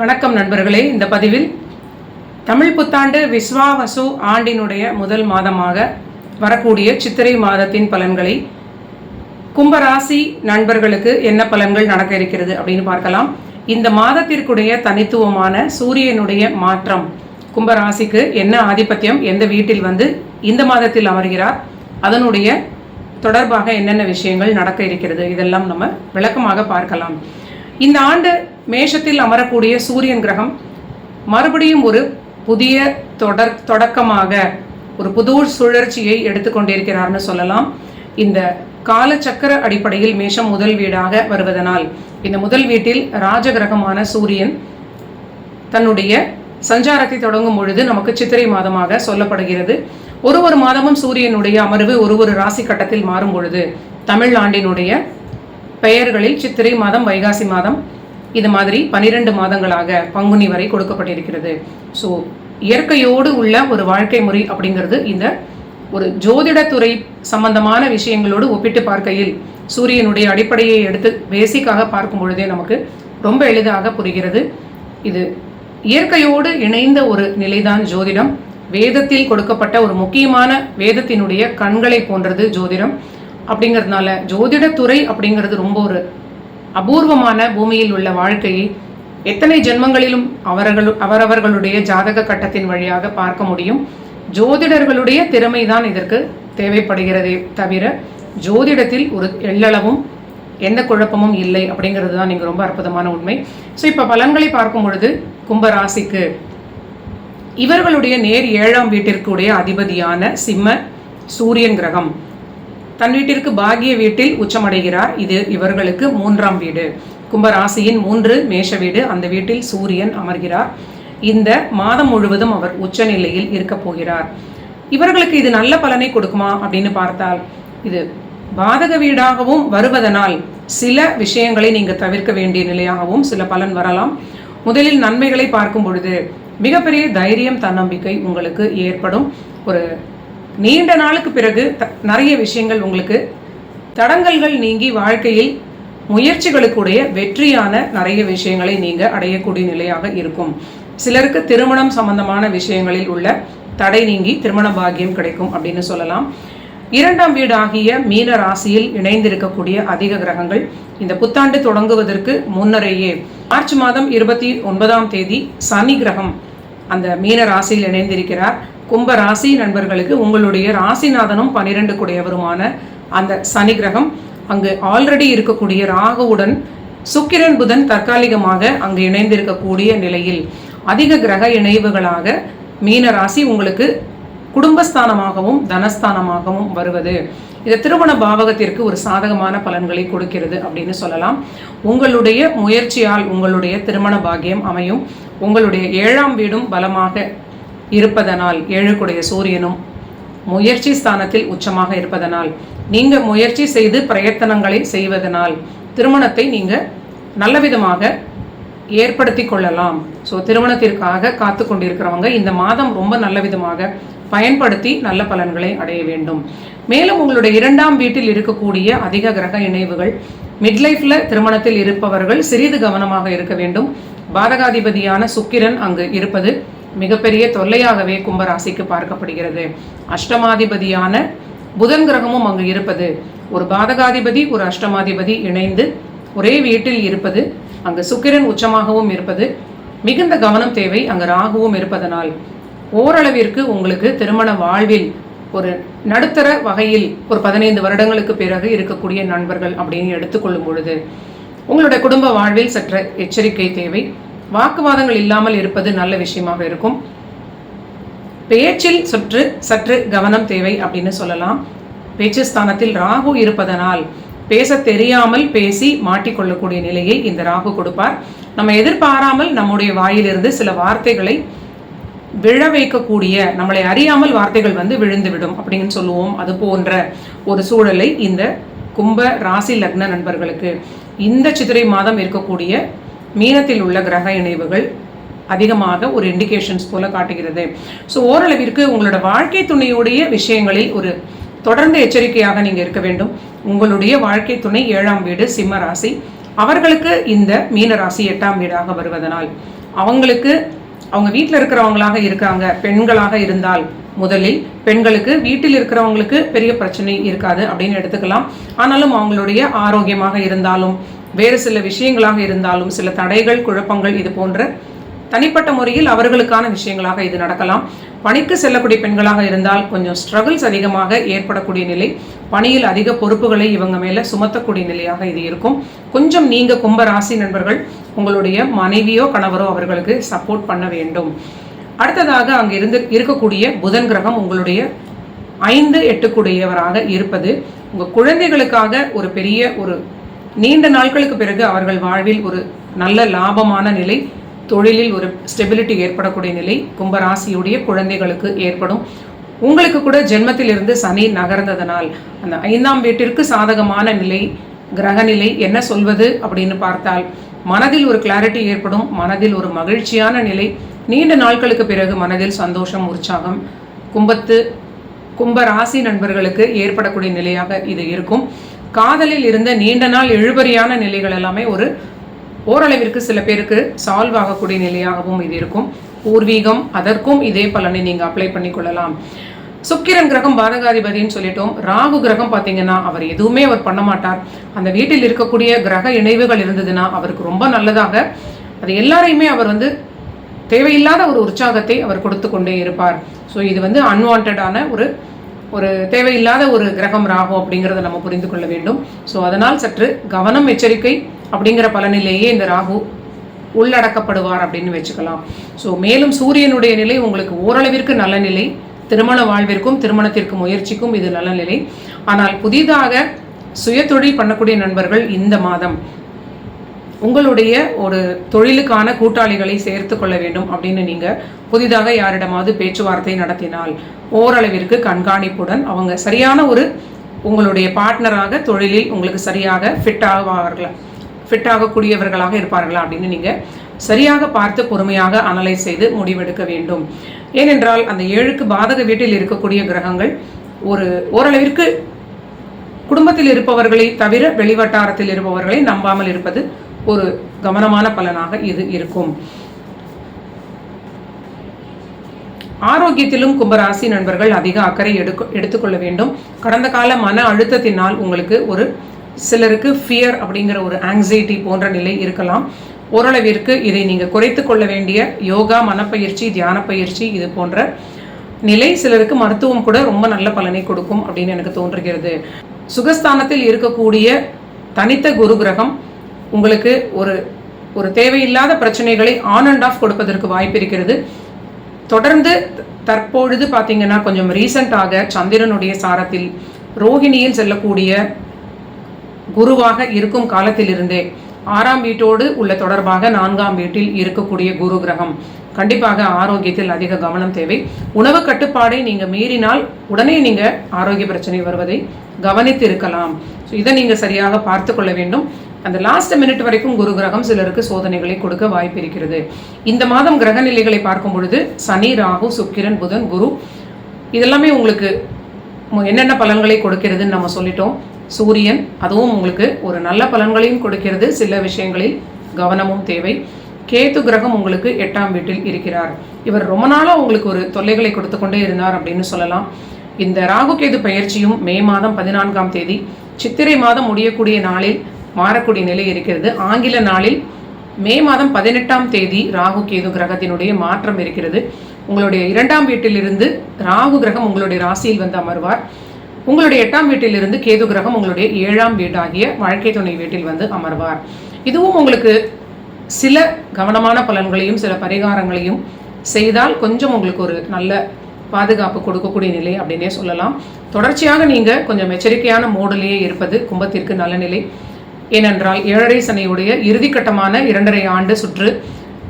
வணக்கம் நண்பர்களே. இந்த பதிவில் தமிழ் புத்தாண்டு விஸ்வாவசு ஆண்டினுடைய முதல் மாதமாக வரக்கூடிய சித்திரை மாதத்தின் பலன்களை கும்பராசி நண்பர்களுக்கு என்ன பலன்கள் நடக்க இருக்கிறது அப்படின்னு பார்க்கலாம். இந்த மாதத்திற்குடைய தனித்துவமான சூரியனுடைய மாற்றம் கும்பராசிக்கு என்ன ஆதிபத்தியம் எந்த வீட்டில் வந்து இந்த மாதத்தில் அமர்கிறார் அதனுடைய தொடர்பாக என்னென்ன விஷயங்கள் நடக்க இருக்கிறது இதெல்லாம் நம்ம விளக்கமாக பார்க்கலாம். இந்த ஆண்டு மேஷத்தில் அமரக்கூடிய சூரியன் கிரகம் மறுபடியும் ஒரு புதிய தொடர் தொடக்கமாக ஒரு புது சுழற்சியை எடுத்துக்கொண்டிருக்கிறார்னு சொல்லலாம். இந்த காலச்சக்கர அடிப்படையில் மேஷம் முதல் வீடாக வருவதனால் இந்த முதல் வீட்டில் ராஜகிரகமான சூரியன் தன்னுடைய சஞ்சாரத்தை தொடங்கும் பொழுது நமக்கு சித்திரை மாதமாக சொல்லப்படுகிறது. ஒரு ஒரு மாதமும் சூரியனுடைய அமர்வு ஒரு ஒரு ராசி கட்டத்தில் மாறும் பொழுது தமிழ் ஆண்டினுடைய பெயர்களில் சித்திரை மாதம் வைகாசி மாதம் இது மாதிரி பனிரெண்டு மாதங்களாக பங்குனி வரை கொடுக்கப்பட்டிருக்கிறது. ஸோ இயற்கையோடு உள்ள ஒரு வாழ்க்கை முறை அப்படிங்கிறது இந்த ஒரு ஜோதிடத்துறை சம்பந்தமான விஷயங்களோடு ஒப்பிட்டு பார்க்கையில் சூரியனுடைய அடிப்படையை எடுத்து பேசிக்காக பார்க்கும் பொழுதே நமக்கு ரொம்ப எளிதாக புரிகிறது. இது இயற்கையோடு இணைந்த ஒரு நிலைதான் ஜோதிடம். வேதத்தில் கொடுக்கப்பட்ட ஒரு முக்கியமான வேதத்தினுடைய கண்களை போன்றது ஜோதிடம். அப்படிங்கிறதுனால ஜோதிடத்துறை அப்படிங்கிறது ரொம்ப ஒரு அபூர்வமான பூமியில் உள்ள வாழ்க்கையை எத்தனை ஜென்மங்களிலும் அவர்கள் அவரவர்களுடைய ஜாதக கட்டத்தின் வழியாக பார்க்க முடியும். ஜோதிடர்களுடைய திறமைதான் இதற்கு தேவைப்படுகிறதே தவிர ஜோதிடத்தில் ஒரு எள்ளளவும் எந்த குழப்பமும் இல்லை அப்படிங்கிறது தான் நீங்கள் ரொம்ப அற்புதமான உண்மை. ஸோ இப்போ பலன்களை பார்க்கும் பொழுது கும்பராசிக்கு இவர்களுடைய நேர் ஏழாம் வீட்டிற்குடைய அதிபதியான சிம்ம சூரியன் கிரகம். தன் வீட்டிற்கு பாகிய வீட்டில் உச்சமடைகிறார். இது இவர்களுக்கு மூன்றாம் வீடு. கும்பராசியின் மூன்று மேஷ வீடு. அந்த வீட்டில் சூரியன் அமர்கிறார். இந்த மாதம் முழுவதும் அவர் உச்ச நிலையில் இருக்க போகிறார். இவர்களுக்கு இது நல்ல பலனை கொடுக்குமா அப்படின்னு பார்த்தால் இது பாதக வீடாகவும் வருவதனால் சில விஷயங்களை நீங்கள் தவிர்க்க வேண்டிய நிலையாகவும் சில பலன் வரலாம். முதலில் நன்மைகளை பார்க்கும் பொழுது மிகப்பெரிய தைரியம் தன்னம்பிக்கை உங்களுக்கு ஏற்படும். ஒரு நீண்ட நாளுக்கு பிறகு நிறைய விஷயங்கள் உங்களுக்கு தடங்கல்கள் நீங்கி வாழ்க்கையில் முயற்சிகளுக்குடைய வெற்றியான நிறைய விஷயங்களை நீங்க அடையக்கூடிய நிலையாக இருக்கும். சிலருக்கு திருமணம் சம்பந்தமான விஷயங்களில் உள்ள தடை நீங்கி திருமண பாக்கியம் கிடைக்கும் அப்படின்னு சொல்லலாம். இரண்டாம் வீடு ஆகிய மீன ராசியில் இணைந்திருக்கக்கூடிய அதிக கிரகங்கள் இந்த புத்தாண்டு தொடங்குவதற்கு முன்னரேயே மார்ச் மாதம் இருபத்தி ஒன்பதாம் தேதி சனி கிரகம் அந்த மீன ராசியில் இணைந்திருக்கிறார். கும்ப ராசி நண்பர்களுக்கு உங்களுடைய ராசிநாதனும் பனிரெண்டு குடையவருமான அந்த சனி கிரகம் அங்கு ஆல்ரெடி இருக்கக்கூடிய ராகுவுடன் சுக்கிரன் புதன் தற்காலிகமாக அங்கு இணைந்திருக்கக்கூடிய நிலையில் அதிக கிரக இணைவுகளாக மீன ராசி உங்களுக்கு குடும்பஸ்தானமாகவும் தனஸ்தானமாகவும் வருவது. இது திருமண பாவகத்திற்கு ஒரு சாதகமான பலன்களை கொடுக்கிறது அப்படின்னு சொல்லலாம். உங்களுடைய முயற்சியால் உங்களுடைய திருமண பாக்கியம் அமையும். உங்களுடைய ஏழாம் வீடும் பலமாக இருப்பதனால் ஏழுக்குடைய சூரியனும் முயற்சி ஸ்தானத்தில் உச்சமாக இருப்பதனால் நீங்க முயற்சி செய்து பிரயத்தனங்களை செய்வதனால் திருமணத்தை நீங்க நல்ல விதமாக ஏற்படுத்தி கொள்ளலாம். ஸோ திருமணத்திற்காக காத்து கொண்டிருக்கிறவங்க இந்த மாதம் ரொம்ப நல்ல விதமாக பயன்படுத்தி நல்ல பலன்களை அடைய வேண்டும். மேலும் உங்களுடைய இரண்டாம் வீட்டில் இருக்கக்கூடிய அதிக கிரக இணைவுகள் மிட்லைஃப்ல திருமணத்தில் இருப்பவர்கள் சிறிது கவனமாக இருக்க வேண்டும். பாதகாதிபதியான சுக்கிரன் அங்கு இருப்பது மிகப்பெரிய தொல்லையாகவே கும்பராசிக்கு பார்க்கப்படுகிறது. அஷ்டமாதிபதியான புதன் கிரகமும் அங்கு இருப்பது. ஒரு பாதகாதிபதி ஒரு அஷ்டமாதிபதி இணைந்து ஒரே வீட்டில் இருப்பது. அங்கு சுக்கிரன் உச்சமாகவும் இருப்பது. மிகுந்த கவனம் தேவை அங்கு ராகுவும் இருப்பதனால். ஓரளவிற்கு உங்களுக்கு திருமண வாழ்வில் ஒரு நடுத்தர வகையில் ஒரு பதினைந்து வருடங்களுக்கு பிறகு இருக்கக்கூடிய நண்பர்கள் அப்படின்னு எடுத்துக்கொள்ளும் பொழுது உங்களுடைய குடும்ப வாழ்வில் சற்று எச்சரிக்கை தேவை. வாக்குவாதங்கள் இல்லாமல் இருப்பது நல்ல விஷயமாக இருக்கும். பேச்சில் சற்று சற்று கவனம் தேவை அப்படின்னு சொல்லலாம். பேச்சு ஸ்தானத்தில் ராகு இருப்பதனால் பேச தெரியாமல் பேசி மாட்டிக்கொள்ளக்கூடிய நிலையை இந்த ராகு கொடுப்பார். நம்ம எதிர்பாராமல் நம்முடைய வாயிலிருந்து சில வார்த்தைகளை விழ வைக்கக்கூடிய நம்மளை அறியாமல் வார்த்தைகள் வந்து விழுந்துவிடும் அப்படின்னு சொல்லுவோம். அது போன்ற ஒரு சூழலை இந்த கும்ப ராசி லக்ன நண்பர்களுக்கு இந்த சித்திரை மாதம் இருக்கக்கூடிய மீனத்தில் உள்ள கிரக இணைவுகள் அதிகமாக ஒரு இண்டிகேஷன்ஸ் போல காட்டுகிறது. ஸோ ஓரளவிற்கு உங்களோட வாழ்க்கை துணையுடைய விஷயங்களில் ஒரு தொடர்ந்து எச்சரிக்கையாக நீங்கள் இருக்க வேண்டும். உங்களுடைய வாழ்க்கை துணை ஏழாம் வீடு சிம்ம ராசி. அவர்களுக்கு இந்த மீன ராசி எட்டாம் வீடாக வருவதனால் அவங்களுக்கு அவங்க வீட்டில் இருக்கிறவங்களாக இருக்காங்க பெண்களாக இருந்தால் முதலில் பெண்களுக்கு வீட்டில் இருக்கிறவங்களுக்கு பெரிய பிரச்சனை இருக்காது அப்படின்னு எடுத்துக்கலாம். ஆனாலும் அவங்களுடைய ஆரோக்கியமாக இருந்தாலும் வேறு சில விஷயங்களாக இருந்தாலும் சில தடைகள் குழப்பங்கள் இது போன்ற தனிப்பட்ட முறையில் அவர்களுக்கான விஷயங்களாக இது நடக்கலாம். பணிக்கு செல்லக்கூடிய பெண்களாக இருந்தால் கொஞ்சம் ஸ்ட்ரகிள்ஸ் அதிகமாக ஏற்படக்கூடிய நிலை பணியில் அதிக பொறுப்புகளை இவங்க மேலே சுமத்தக்கூடிய நிலையாக இது இருக்கும். கொஞ்சம் நீங்கள் கும்ப ராசி நண்பர்கள் உங்களுடைய மனைவியோ கணவரோ அவர்களுக்கு சப்போர்ட் பண்ண வேண்டும். அடுத்ததாக அங்கே இருந்து இருக்கக்கூடிய புதன் கிரகம் உங்களுடைய ஐந்து எட்டுக்குடையவராக இருப்பது உங்கள் குழந்தைகளுக்காக ஒரு பெரிய ஒரு நீண்ட நாட்களுக்கு பிறகு அவர்கள் வாழ்வில் ஒரு நல்ல லாபமான நிலை தொழிலில் ஒரு ஸ்டெபிலிட்டி ஏற்படக்கூடிய நிலை கும்பராசியுடைய குழந்தைகளுக்கு ஏற்படும். உங்களுக்கு கூட ஜென்மத்திலிருந்து சனி நகர்ந்ததனால் அந்த ஐந்தாம் வீட்டிற்கு சாதகமான நிலை கிரகநிலை என்ன சொல்வது அப்படின்னு பார்த்தால் மனதில் ஒரு கிளாரிட்டி ஏற்படும் மனதில் ஒரு மகிழ்ச்சியான நிலை நீண்ட நாட்களுக்கு பிறகு மனதில் சந்தோஷம் உற்சாகம் கும்பத்து கும்ப ராசி நண்பர்களுக்கு ஏற்படக்கூடிய நிலையாக இது இருக்கும். காதலில் இருந்த நீண்ட நாள் இழுபறியான நிலைகள் எல்லாமே ஒரு ஓரளவிற்கு சில பேருக்கு சால்வ் ஆகக்கூடிய நிலையாகவும் இது இருக்கும். பூர்வீகம் அதற்கும் இதே பலனை நீங்கள் அப்ளை பண்ணி கொள்ளலாம் சுக்கிரன் கிரகம் பாதகாதிபதினு சொல்லிட்டோம். ராகு கிரகம் பார்த்தீங்கன்னா அவர் எதுவுமே அவர் பண்ண மாட்டார். அந்த வீட்டில் இருக்கக்கூடிய கிரக இணைவுகள் இருந்ததுன்னா அவருக்கு ரொம்ப நல்லதாக அது எல்லாரையுமே அவர் வந்து தேவையில்லாத ஒரு உற்சாகத்தை அவர் கொடுத்து கொண்டே இருப்பார். ஸோ இது வந்து அன்வான்டான ஒரு ஒரு தேவையில்லாத ஒரு கிரகம் ராகு அப்படிங்கிறத நம்ம புரிந்து கொள்ள வேண்டும். ஸோ அதனால் சற்று கவனம் எச்சரிக்கை அப்படிங்கிற பலனிலேயே இந்த ராகு உள்ளடக்கப்படுவார் அப்படின்னு வச்சுக்கலாம். ஸோ மேலும் சூரியனுடைய நிலை உங்களுக்கு ஓரளவிற்கு நல்ல நிலை. திருமண வாழ்விற்கும் திருமணத்திற்கு முயற்சிக்கும் இது நல்ல நிலை. ஆனால் புதிதாக சுயதொழில் பண்ணக்கூடிய நண்பர்கள் இந்த மாதம். உங்களுடைய ஒரு தொழிலுக்கான கூட்டாளிகளை சேர்த்து கொள்ள வேண்டும் அப்படின்னு நீங்கள் புதிதாக யாரிடமாவது பேச்சுவார்த்தை நடத்தினால் ஓரளவிற்கு கண்காணிப்புடன் அவங்க சரியான ஒரு உங்களுடைய பார்ட்னராக தொழிலில் உங்களுக்கு சரியாக ஃபிட் ஆவார்களா ஃபிட் ஆகக்கூடியவர்களாக இருப்பார்களா அப்படின்னு நீங்கள் சரியாக பார்த்து பொறுமையாக அனலைஸ் செய்து முடிவெடுக்க வேண்டும். ஏனென்றால் அந்த ஏழுக்கு பாதக வீட்டில் இருக்கக்கூடிய கிரகங்கள் ஒரு ஓரளவிற்கு குடும்பத்தில் இருப்பவர்களை தவிர வெளிவட்டாரத்தில் இருப்பவர்களை நம்பாமல் இருப்பது ஒரு கவனமான பலனாக இது இருக்கும். ஆரோக்கியத்திலும் கும்பராசி நண்பர்கள் அதிக அக்கறை எடுக்க எடுத்துக்கொள்ள வேண்டும். கடந்த கால மன அழுத்தத்தினால் உங்களுக்கு ஒரு சிலருக்கு ஃபியர் அப்படிங்கிற ஒரு ஆங்ஸைட்டி போன்ற நிலை இருக்கலாம். ஓரளவிற்கு இதை நீங்கள் குறைத்து கொள்ள வேண்டிய யோகா மனப்பயிற்சி தியான பயிற்சி இது போன்ற நிலை சிலருக்கு மருத்துவம் கூட ரொம்ப நல்ல பலனை கொடுக்கும் அப்படின்னு எனக்கு தோன்றுகிறது. சுகஸ்தானத்தில் இருக்கக்கூடிய தனித்த குரு கிரகம் உங்களுக்கு ஒரு ஒரு தேவையில்லாத பிரச்சனைகளை ஆன் அண்ட் ஆஃப் கொடுப்பதற்கு வாய்ப்பு இருக்கிறது. தொடர்ந்து தற்பொழுது பார்த்தீங்கன்னா கொஞ்சம் ரீசண்டாக சந்திரனுடைய சாரத்தில் ரோஹிணியில் செல்லக்கூடிய குருவாக இருக்கும் காலத்திலிருந்தே ஆறாம் வீட்டோடு உள்ள தொடர்பாக நான்காம் வீட்டில் இருக்கக்கூடிய குரு கிரகம். கண்டிப்பாக ஆரோக்கியத்தில் அதிக கவனம் தேவை. உணவு கட்டுப்பாடை நீங்கள் மீறினால் உடனே நீங்கள் ஆரோக்கிய பிரச்சனை வருவதை கவனித்து இருக்கலாம் ஸோ இதை நீங்கள் சரியாக பார்த்து கொள்ள வேண்டும். அந்த லாஸ்ட் மினிட் வரைக்கும் குரு கிரகம் சிலருக்கு சோதனைகளை கொடுக்க வாய்ப்பு இருக்கிறது. இந்த மாதம் கிரக நிலைகளை பார்க்கும் பொழுது சனி ராகு சுக்கிரன் புதன் குரு இதெல்லாமே உங்களுக்கு என்னென்ன பலன்களை கொடுக்கிறதுன்னு நம்ம சொல்லிட்டோம். சூரியன் அதுவும் உங்களுக்கு ஒரு நல்ல பலன்களையும் கொடுக்கிறது. சில விஷயங்களில் கவனமும் தேவை. கேத்து கிரகம் உங்களுக்கு எட்டாம் வீட்டில் இருக்கிறார். இவர் ரொம்ப நாளாக உங்களுக்கு ஒரு தொல்லைகளை கொடுத்து கொண்டே இருந்தார் அப்படின்னு சொல்லலாம். இந்த ராகு கேது பயிற்சியும் மே மாதம் பதினான்காம் தேதி சித்திரை மாதம் முடியக்கூடிய நாளில் மாறக்கூடிய நிலை இருக்கிறது. ஆங்கில நாளில் மே மாதம் பதினெட்டாம் தேதி ராகு கேது கிரகத்தினுடைய மாற்றம் இருக்கிறது. உங்களுடைய இரண்டாம் வீட்டிலிருந்து ராகு கிரகம் உங்களுடைய ராசியில் வந்து அமர்வார். உங்களுடைய எட்டாம் வீட்டிலிருந்து கேது கிரகம் உங்களுடைய ஏழாம் வீடாகிய வாழ்க்கை துணை வீட்டில் வந்து அமர்வார். இதுவும் உங்களுக்கு சில கவனமான பலன்களையும் சில பரிகாரங்களையும் செய்தால் கொஞ்சம் உங்களுக்கு ஒரு நல்ல பாதுகாப்பு கொடுக்கக்கூடிய நிலை அப்படின்னே சொல்லலாம். தொடர்ச்சியாக நீங்கள் கொஞ்சம் எச்சரிக்கையான மோடலேயே இருப்பது கும்பத்திற்கு நல்ல நிலை. ஏனென்றால் ஏழரை சனியுடைய இறுதிக்கட்டமான இரண்டரை ஆண்டு சுற்று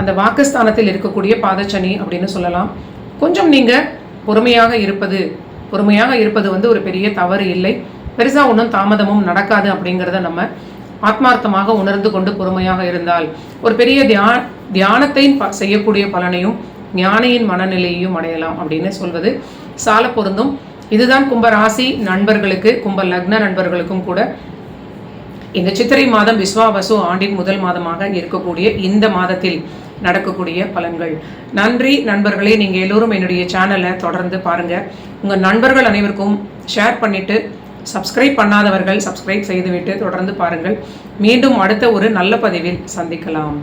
அந்த வாக்குஸ்தானத்தில் இருக்கக்கூடிய பாதச்சனி அப்படின்னு சொல்லலாம். கொஞ்சம் நீங்கள் பொறுமையாக இருப்பது பொறுமையாக இருப்பது வந்து ஒரு பெரிய தவறு இல்லை. பெருசாக ஒன்றும் தாமதமும் நடக்காது அப்படிங்கிறத நம்ம ஆத்மார்த்தமாக உணர்ந்து கொண்டு பொறுமையாக இருந்தால் ஒரு பெரிய தியா தியானத்தை செய்யக்கூடிய பலனையும் ஞானியின் மனநிலையையும் அடையலாம் அப்படின்னு சொல்வது சால பொருந்தும். இதுதான் கும்ப ராசி நண்பர்களுக்கு கும்ப லக்ன நண்பர்களுக்கும் கூட இந்த சித்திரை மாதம் விஸ்வாவசு ஆண்டின் முதல் மாதமாக இருக்கக்கூடிய இந்த மாதத்தில் நடக்கக்கூடிய பலன்கள். நன்றி நண்பர்களே நீங்கள் எல்லோரும் என்னுடைய சேனலை தொடர்ந்து பாருங்கள் உங்கள் நண்பர்கள் அனைவருக்கும் ஷேர் பண்ணிவிட்டு சப்ஸ்கிரைப் பண்ணாதவர்கள் சப்ஸ்கிரைப் செய்துவிட்டு தொடர்ந்து பாருங்கள். மீண்டும் அடுத்த ஒரு நல்ல பதிவில் சந்திக்கலாம்.